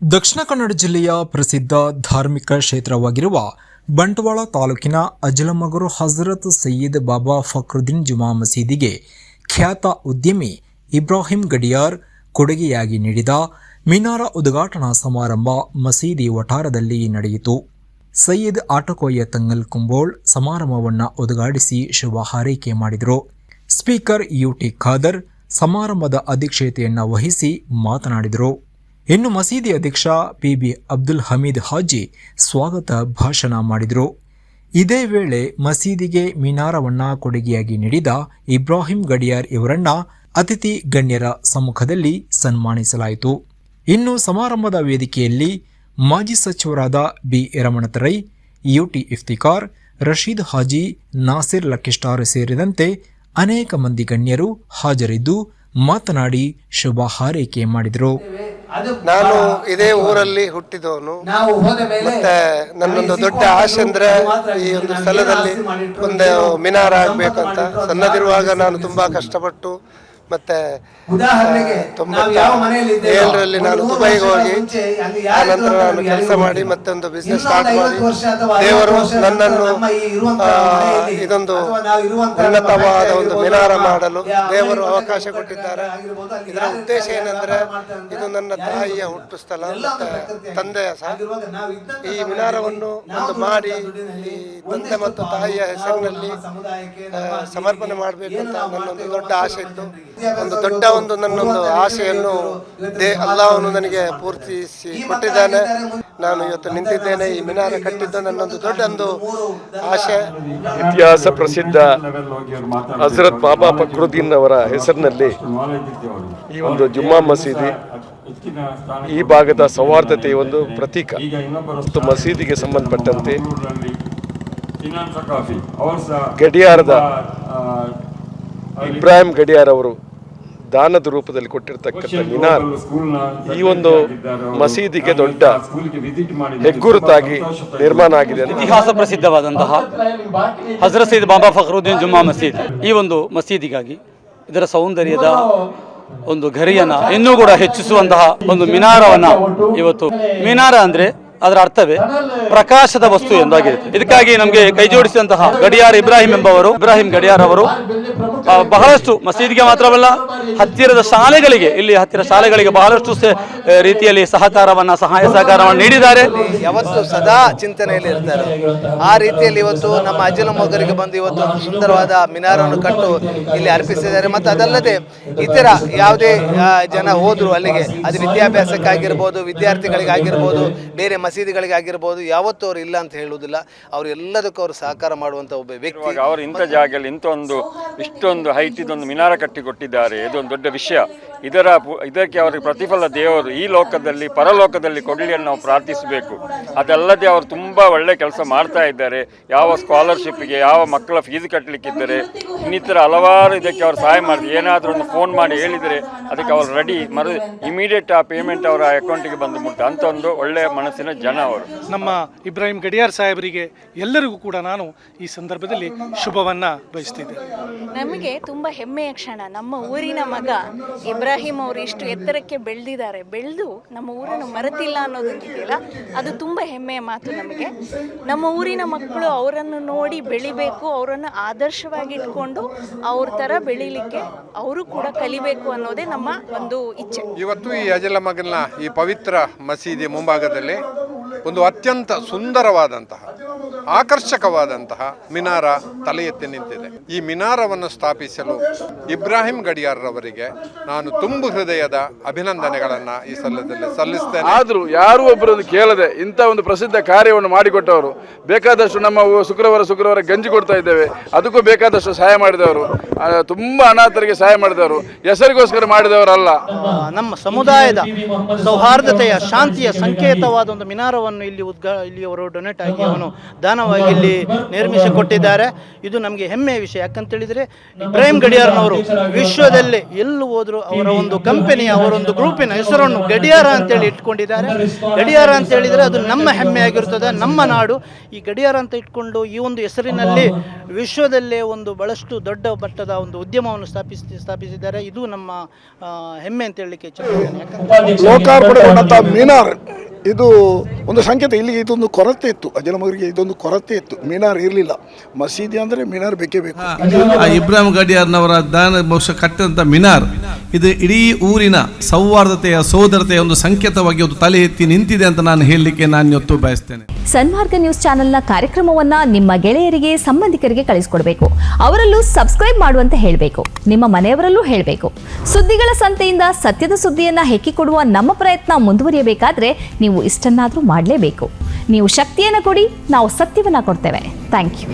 ದಕ್ಷಿಣ ಕನ್ನಡ ಜಿಲ್ಲೆಯ ಪ್ರಸಿದ್ಧ ಧಾರ್ಮಿಕ ಕ್ಷೇತ್ರವಾಗಿರುವ ಬಂಟ್ವಾಳ ತಾಲೂಕಿನ ಅಜಲಮಗರು ಹಜರತ್ ಸಯ್ಯದ್ ಬಾಬಾ ಫಕ್ರುದ್ದೀನ್ ಜುಮಾ ಮಸೀದಿಗೆ ಖ್ಯಾತ ಉದ್ಯಮಿ ಇಬ್ರಾಹಿಂ ಗಡಿಯಾರ್ ಕೊಡುಗೆಯಾಗಿ ನೀಡಿದ ಮಿನಾರ ಉದ್ಘಾಟನಾ ಸಮಾರಂಭ ಮಸೀದಿ ವಠಾರದಲ್ಲಿ ನಡೆಯಿತು. ಸಯ್ಯದ್ ಆಟಕೋಯ ತಂಗಲ್ ಕುಂಬೋಳ್ ಸಮಾರಂಭವನ್ನು ಉದ್ಘಾಟಿಸಿ ಶುಭ ಹಾರೈಕೆ ಮಾಡಿದರು. ಸ್ಪೀಕರ್ ಯುಟಿ ಖಾದರ್ ಸಮಾರಂಭದ ಅಧ್ಯಕ್ಷತೆಯನ್ನು ವಹಿಸಿ ಮಾತನಾಡಿದರು. ಇನ್ನು ಮಸೀದಿ ಅಧ್ಯಕ್ಷ ಪಿಬಿ ಅಬ್ದುಲ್ ಹಮೀದ್ ಹಾಜಿ ಸ್ವಾಗತ ಭಾಷಣ ಮಾಡಿದರು. ಇದೇ ವೇಳೆ ಮಸೀದಿಗೆ ಮಿನಾರವನ್ನ ಕೊಡುಗೆಯಾಗಿ ನೀಡಿದ ಇಬ್ರಾಹಿಂ ಗಡಿಯಾರ್ ಇವರನ್ನ ಅತಿಥಿ ಗಣ್ಯರ ಸಮ್ಮುಖದಲ್ಲಿ ಸನ್ಮಾನಿಸಲಾಯಿತು. ಇನ್ನು ಸಮಾರಂಭದ ವೇದಿಕೆಯಲ್ಲಿ ಮಾಜಿ ಸಚಿವರಾದ B Ramanath Rai, UT Iftikar, Rasheed Haji, Nasir Lucky Star ಸೇರಿದಂತೆ ಅನೇಕ ಮಂದಿ ಗಣ್ಯರು ಹಾಜರಿದ್ದು ಮಾತನಾಡಿ ಶುಭ ಹಾರೈಕೆ ಮಾಡಿದರು. ನಾನು ಇದೇ ಊರಲ್ಲಿ ಹುಟ್ಟಿದವನು. ಮತ್ತೆ ನನ್ನೊಂದು ದೊಡ್ಡ ಆಸೆ ಅಂದ್ರೆ ಈ ಒಂದು ಸ್ಥಳದಲ್ಲಿ ಒಂದು ಮಿನಾರ ಆಗ್ಬೇಕಂತ ಸಣ್ಣದಿರುವಾಗ ನಾನು ತುಂಬಾ ಕಷ್ಟಪಟ್ಟು ಮತ್ತೆ ಏಳರಲ್ಲಿ ನಾನು ದುಬೈಗೆ ಹೋಗಿ ನಂತರ ನಾನು ಕೆಲಸ ಮಾಡಿ. ಮತ್ತೆ ಒಂದು ಬಿಸ್ನೆಸ್ ಸ್ಟಾರ್ಟ್ ಮಾಡಿ. ದೇವರು ನನ್ನನ್ನು ಇದೊಂದು ಉನ್ನತವಾದ ಒಂದು ವಿನಾರ ಮಿನಾರ ಮಾಡಲು ದೇವರು ಅವಕಾಶ ಕೊಟ್ಟಿದ್ದಾರೆ. ಇದರ ಉದ್ದೇಶ ಏನಂದ್ರೆ ಇದು ನನ್ನ ತಾಯಿಯ. ಹುಟ್ಟು ಸ್ಥಳ ಮತ್ತೆ ತಂದೆಯ ಸಹ ಈ ವಿನಾರವನ್ನು ಮಿನಾರವನ್ನು ಒಂದು ಮಾಡಿ ಈ ತಂದೆ ಮತ್ತು ತಾಯಿಯ ಹೆಸರಿನಲ್ಲಿ ಸಮರ್ಪಣೆ ಮಾಡಬೇಕು ಅಂತ ನನ್ನೊಂದು ದೊಡ್ಡ ಆಸೆ ಇತ್ತು. ಒಂದು ದೊಡ್ಡ ಒಂದು ನನ್ನೊಂದು ಒಂದು ಆಸೆಯನ್ನು ದೇ ಅಲ್ಲಾಹನು ನನಗೆ. ಪೂರ್ತಿಸಿ ಕೊಟ್ಟಿದ್ದಾನೆ. ನಾನು ಇವತ್ತು ನಿಂತಿದ್ದೇನೆ. ಈ ಮಿನಾರ ಕಟ್ಟಿದ್ದ ನನ್ನೊಂದು ದೊಡ್ಡ ಒಂದು ಆಸೆ. ಇತಿಹಾಸ ಪ್ರಸಿದ್ಧ ಹಜರತ್ ಬಾಬಾ ಫಕ್ರುದ್ದೀನ್ ಅವರ ಹೆಸರಿನಲ್ಲಿ ಈ ಒಂದು ಜುಮ್ಮಾ ಮಸೀದಿ ಈ ಭಾಗದ ಸೌಹಾರ್ದತೆಯ ಒಂದು ಪ್ರತೀಕ. ಮತ್ತು ಮಸೀದಿಗೆ ಸಂಬಂಧಪಟ್ಟಂತೆ ಗಡಿಯಾರದ ಇಬ್ರಾಹಿಂ ಗಡಿಯಾರ್ ಅವರು ದಾನದ ರೂಪದಲ್ಲಿ ಕೊಟ್ಟಿರ್ತಕ್ಕಂಥ ಮಿನಾರ್ ಈ ಒಂದು ಮಸೀದಿಗೆ ದೊಡ್ಡ ಹೆಗ್ಗುರುತಾಗಿ ನಿರ್ಮಾಣ ಆಗಿದೆ ಇತಿಹಾಸ ಪ್ರಸಿದ್ಧವಾದಂತಹ ಹಜರತ್ ಸೈದ್ ಬಾಬಾ ಫಕ್ರುದ್ದೀನ್ ಜುಮ್ಮಾ ಮಸೀದ್. ಈ ಒಂದು ಮಸೀದಿಗಾಗಿ ಇದರ ಸೌಂದರ್ಯದ ಒಂದು ಗರಿಯನ್ನ ಇನ್ನೂ ಕೂಡ ಹೆಚ್ಚಿಸುವಂತಹ ಒಂದು ಮಿನಾರವನ್ನ ಇವತ್ತು ಮಿನಾರ ಅಂದ್ರೆ ಅದರ ಅರ್ಥವೇ? ಪ್ರಕಾಶದ ವಸ್ತು ಎಂದಾಗಿದೆ ಇದಕ್ಕಾಗಿ ನಮಗೆ ಕೈ ಜೋಡಿಸಿದಂತಹ ಗಡಿಯಾರ್ ಇಬ್ರಾಹಿಂ ಎಂಬವರು, ಇಬ್ರಾಹಿಂ ಗಡಿಯಾರ್ ಅವರು ಬಹಳಷ್ಟು ಮಸೀದಿಗೆ ಮಾತ್ರವಲ್ಲ, ಹತ್ತಿರದ ಶಾಲೆಗಳಿಗೆ, ಇಲ್ಲಿ ಹತ್ತಿರ ಶಾಲೆಗಳಿಗೆ ಬಹಳಷ್ಟು ರೀತಿಯಲ್ಲಿ ಸಹಕಾರವನ್ನ, ಸಹಾಯ ಸಹಕಾರವನ್ನು ನೀಡಿದ್ದಾರೆ. ಯಾವತ್ತು ಸದಾ ಚಿಂತನೆಯಲ್ಲಿ ಇರ್ತಾರೆ. ಆ ರೀತಿಯಲ್ಲಿ ಇವತ್ತು ನಮ್ಮ ಅಜ್ಜಲ ಮೊಗರಿಗೆ ಬಂದು ಇವತ್ತು ಸುಂದರವಾದ ಮಿನಾರವನ್ನು ಕಟ್ಟು ಇಲ್ಲಿ ಅರ್ಪಿಸಿದ್ದಾರೆ. ಮತ್ತು ಅದಲ್ಲದೆ ಇತರ ಯಾವುದೇ ಜನ ಹೋದ್ರು ಅಲ್ಲಿಗೆ, ಅದು ವಿದ್ಯಾಭ್ಯಾಸಕ್ಕಾಗಿರ್ಬೋದು, ವಿದ್ಯಾರ್ಥಿಗಳಿಗಾಗಿರ್ಬೋದು, ಬೇರೆ ಮಸೀದಿಗಳಿಗೆ ಆಗಿರ್ಬೋದು, ಯಾವತ್ತೂ ಅವರು ಇಲ್ಲ ಅಂತ ಹೇಳುವುದಿಲ್ಲ. ಅವರು ಎಲ್ಲದಕ್ಕೂ ಅವರು ಸಹಕಾರ ಮಾಡುವಂಥ ಒಬ್ಬ ವ್ಯಕ್ತಿ. ಇವಾಗ ಅವರು ಇಂಥ ಜಾಗದಲ್ಲಿ ಇಂಥ ಒಂದು ಇಷ್ಟೊಂದು ಹೈಟ್ ಇದೊಂದು ಮಿನಾರ ಕಟ್ಟಿ ಕೊಟ್ಟಿದ್ದಾರೆ ಇದೊಂದು ದೊಡ್ಡ ವಿಷಯ. ಇದರ ಇದಕ್ಕೆ ಅವರಿಗೆ ಪ್ರತಿಫಲ ದೇವರು ಈ ಲೋಕದಲ್ಲಿ, ಪರಲೋಕದಲ್ಲಿ ಕೊಡಲಿ ಅಂತ ನಾವು ಪ್ರಾರ್ಥಿಸಬೇಕು. ಅದಲ್ಲದೆ ಅವರು ತುಂಬ ಒಳ್ಳೆ ಕೆಲಸ ಮಾಡ್ತಾ ಇದ್ದಾರೆ. ಯಾವ ಸ್ಕಾಲರ್ಶಿಪ್ಗೆ ಯಾವ ಮಕ್ಕಳ ಫೀಸ್ ಕಟ್ಟಲಿಕ್ಕಿದ್ದರೆ ಇನ್ನಿತರ ಹಲವಾರು ಇದಕ್ಕೆ ಅವರು ಸಹಾಯ ಮಾಡಿ ಏನಾದರೂ ಒಂದು ಫೋನ್ ಮಾಡಿ ಹೇಳಿದರೆ ಅದಕ್ಕೆ ಅವರು ರೆಡಿ ಮರು ಇಮಿಡಿಯೇಟ್ ಆ ಪೇಮೆಂಟ್ ಅವರ ಅಕೌಂಟಿಗೆ ಬಂದು ಮುಟ್ಟ. ಅಂತ ಒಂದು ಒಳ್ಳೆಯ ಮನಸ್ಸಿನ ಜನ ಅವರು. ನಮ್ಮ ಇಬ್ರಾಹಿಂ ಗಡಿಯಾರ್ ಸಾಹೇಬರಿಗೆ ಎಲ್ಲರಿಗೂ ಕೂಡ ನಾನು ಈ ಸಂದರ್ಭದಲ್ಲಿ ಶುಭವನ್ನ ಬಯಸ್ತಿದ್ದೇನೆ. ನಮಗೆ ತುಂಬ ಹೆಮ್ಮೆಯ ಕ್ಷಣ. ನಮ್ಮ ಊರಿನ ಮಗ ಇಬ್ರಾಹಿಂ ಅವರು ಇಷ್ಟು ಎತ್ತರಕ್ಕೆ ಬೆಳೆದಿದ್ದಾರೆ. ಬೆಳೆದು ನಮ್ಮ ಊರನ್ನು ಮರೆತಿಲ್ಲ ಅನ್ನೋದೊಂದಿದೆಯಲ್ಲ ಅದು ತುಂಬ ಹೆಮ್ಮೆಯ ಮಾತು ನಮಗೆ. ನಮ್ಮ ಊರಿನ ಮಕ್ಕಳು ಅವರನ್ನು ನೋಡಿ ಬೆಳಿಬೇಕು ಅವರನ್ನು ಆದರ್ಶವಾಗಿ ಇಟ್ಕೊಂಡು ಅವ್ರ ಥರ ಬೆಳಿಲಿಕ್ಕೆ ಅವರು ಕೂಡ ಕಲಿಬೇಕು ಅನ್ನೋದೇ ನಮ್ಮ ಒಂದು ಇಚ್ಛೆ. ಇವತ್ತು ಈ ಅಜಲ ಮಗನ ಈ ಪವಿತ್ರ ಮಸೀದಿ ಮುಂಭಾಗದಲ್ಲಿ ಒಂದು ಅತ್ಯಂತ ಸುಂದರವಾದಂತಹ ಆಕರ್ಷಕವಾದಂತಹ ಮಿನಾರ ತಲೆ ಎತ್ತಿ ನಿಂತಿದೆ. ಈ ಮಿನಾರವನ್ನು ಸ್ಥಾಪಿಸಲು ಇಬ್ರಾಹಿಂ ಗಡಿಯಾರ್ರವರಿಗೆ ನಾನು ತುಂಬು ಹೃದಯದ ಅಭಿನಂದನೆಗಳನ್ನು ಈ ಸಲ್ಲದಲ್ಲಿ ಸಲ್ಲಿಸುತ್ತೇನೆ ಆದರೂ ಯಾರು ಒಬ್ಬರನ್ನು ಕೇಳದೆ ಇಂಥ ಒಂದು ಪ್ರಸಿದ್ಧ ಕಾರ್ಯವನ್ನು ಮಾಡಿಕೊಟ್ಟವರು ಬೇಕಾದಷ್ಟು ನಮ್ಮ ಶುಕ್ರವಾರ ಶುಕ್ರವಾರ ಗಂಜಿ ಕೊಡ್ತಾ ಇದ್ದೇವೆ ಅದಕ್ಕೂ ಬೇಕಾದಷ್ಟು ಸಹಾಯ ಮಾಡಿದವರು ತುಂಬಾ ಅನಾಥರಿಗೆ ಸಹಾಯ ಮಾಡಿದವರು ಹೆಸರಿಗೋಸ್ಕರ ಮಾಡಿದವರಲ್ಲ. ನಮ್ಮ ಸಮುದಾಯದ ಸೌಹಾರ್ದತೆಯ ಶಾಂತಿಯ ಸಂಕೇತವಾದ ಒಂದು ಮಿನಾರವನ್ನು ಇಲ್ಲಿ ಉದ್ಘಾ ಇಲ್ಲಿ ಅವರು ಡೊನೇಟ್ ಆಗಿ ಅವನು ದಾನವಾಗಿ ಇಲ್ಲಿ ನಿರ್ಮಿಸಿಕೊಟ್ಟಿದ್ದಾರೆ ಇದು ನಮಗೆ ಹೆಮ್ಮೆಯ ವಿಷಯ. ಯಾಕಂತೇಳಿದರೆ ಇಬ್ರಾಹಿಂ ಗಡಿಯಾರ್ನವರು ವಿಶ್ವದಲ್ಲಿ ಎಲ್ಲಿ ಹೋದರೂ ಅವರ ಒಂದು ಕಂಪನಿಯ ಅವರೊಂದು ಗ್ರೂಪಿನ ಹೆಸರನ್ನು ಗಡಿಯಾರ ಅಂತೇಳಿ ಇಟ್ಕೊಂಡಿದ್ದಾರೆ. ಗಡಿಯಾರ ಅಂತ ಹೇಳಿದರೆ ಅದು ನಮ್ಮ ಹೆಮ್ಮೆಯಾಗಿರುತ್ತದೆ ನಮ್ಮ ನಾಡು. ಈ ಗಡಿಯಾರ ಅಂತ ಇಟ್ಕೊಂಡು ಈ ಒಂದು ಹೆಸರಿನಲ್ಲಿ ವಿಶ್ವದಲ್ಲೇ ಒಂದು ಬಹಳಷ್ಟು ದೊಡ್ಡ ಮಟ್ಟದ ಒಂದು ಉದ್ಯಮವನ್ನು ಸ್ಥಾಪಿಸಿ, ಸ್ಥಾಪಿಸಿದ್ದಾರೆ. ಇದು ನಮ್ಮ ಹೆಮ್ಮೆ ಅಂತ ಹೇಳಲಿಕ್ಕೆ ಲೋಕಾರ್ಪಣೆಗೊಂಡಂತಹ ಮೀನಾರ್. ಇದು ಒಂದು ಸಂಕೇತ. ಇಲ್ಲಿಗೆ ಇದೊಂದು ಕೊರತೆ ಇತ್ತು. ಅಜಲಮಗರಿಗೆ ಇದೊಂದು ಕೊರತೆ ಇತ್ತು. ಮಿನಾರ್ ಇರಲಿಲ್ಲ. ಮಸೀದಿ ಅಂದರೆ ಮಿನಾರ್ ಬೇಕೇ ಬೇಕು. ಆ ಇಬ್ರಾಹಿಂ ಗಡಿಯಾರ್ನವರ ದಾನ ಬಹುಶಃ ಕಟ್ಟಿದಂಥ ಮಿನಾರ್. ಇದು ಇಡೀ ಊರಿನ ಸೌಹಾರ್ದತೆಯ ಸೋದರತೆಯ ಒಂದು ಸಂಕೇತವಾಗಿ ಒಂದು ತಲೆ ಎತ್ತಿ ನಿಂತಿದೆ ಅಂತ ನಾನು ಹೇಳಲಿಕ್ಕೆ ನಾನು ಇವತ್ತು ಬಯಸ್ತೇನೆ. ಸನ್ಮಾರ್ಗ ನ್ಯೂಸ್ ಚಾನೆಲ್ನ ಕಾರ್ಯಕ್ರಮವನ್ನ ನಿಮ್ಮ ಗೆಳೆಯರಿಗೆ ಸಂಬಂಧಿಕರಿಗೆ ಕಳಿಸ್ಕೊಡ್ಬೇಕು. ಅವರಲ್ಲೂ ಸಬ್ಸ್ಕ್ರೈಬ್ ಮಾಡುವಂತೆ ಹೇಳಬೇಕು. ನಿಮ್ಮ ಮನೆಯವರಲ್ಲೂ ಹೇಳಬೇಕು. ಸುದ್ದಿಗಳ ಸಂತೆಯಿಂದ ಸತ್ಯದ ಸುದ್ದಿಯನ್ನ ಹೆಕ್ಕಿಕೊಡುವ ನಮ್ಮ ಪ್ರಯತ್ನ ಮುಂದುವರಿಯಬೇಕಾದ್ರೆ ನೀವು ಇಷ್ಟನ್ನಾದರೂ ಮಾಡಲೇಬೇಕು. ನೀವು ಶಕ್ತಿಯನ್ನು ಕೊಡಿ ನಾವು ಸತ್ಯವನ್ನು ಕೊಡ್ತೇವೆ. Thank you